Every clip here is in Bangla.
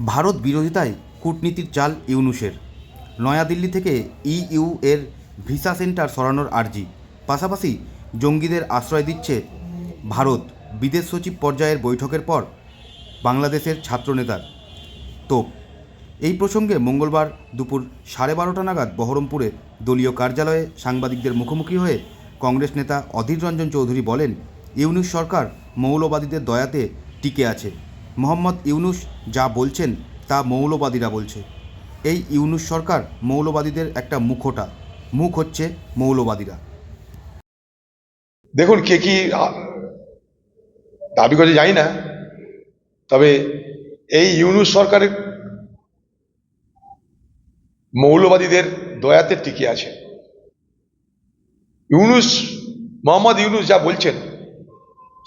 ভারত বিরোধিতায় কূটনীতির চাল ইউনুসের। নয়াদিল্লি থেকে ইইউ এর ভিসা সেন্টার সরানোর আর্জি। পাশাপাশি জঙ্গিদের আশ্রয় দিচ্ছে ভারত। বিদেশ সচিব পর্যায়ের বৈঠকের পর বাংলাদেশের ছাত্রনেতার। তোপ এই প্রসঙ্গে মঙ্গলবার দুপুর সাড়ে বারোটা নাগাদ বহরমপুরে দলীয় কার্যালয়ে সাংবাদিকদের মুখোমুখি হয়ে কংগ্রেস নেতা অধীর রঞ্জন চৌধুরী বলেন, ইউনুস সরকার মৌলবাদীদের দয়াতে টিকে আছে। মোহাম্মদ ইউনুস যা বলছেন তা মৌলবাদীরা বলছে। এই ইউনুস সরকার মৌলবাদীদের একটা মুখোটা। মুখ হচ্ছে মৌলবাদীরা। দেখুন, কে কি দাবি করে জানি না। তবে এই ইউনুস সরকারের মৌলবাদীদের দয়াতে টিকে আছে। ইউনুস, মোহাম্মদ ইউনুস যা বলছেন,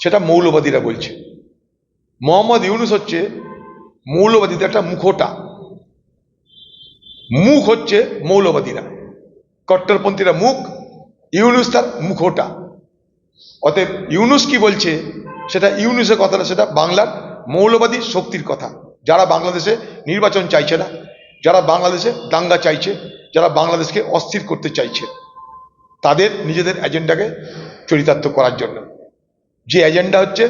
সেটা মৌলবাদীরা বলছে। মোহাম্মদ ইউনুস হচ্ছে মৌলবাদীদের একটা মুখোটা। মুখ হচ্ছে মৌলবাদীরা। কট্টরপন্থীরা মুখ, ইউনুস তার মুখোটা। অতএব ইউনুস কি বলছে? সেটা ইউনুসের কথা না, সেটা বাংলার মৌলবাদী শক্তির কথা। যারা বাংলাদেশে নির্বাচন চাইছে না, যারা বাংলাদেশে দাঙ্গা চাইছে, যারা বাংলাদেশকে অস্থির করতে চাইছে, তাদের নিজেদের এজেন্ডাকে চরিতার্থ করার জন্য। যে এজেন্ডা হচ্ছে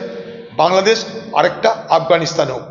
বাংলাদেশ আরেকটা আফগানিস্তান হোক।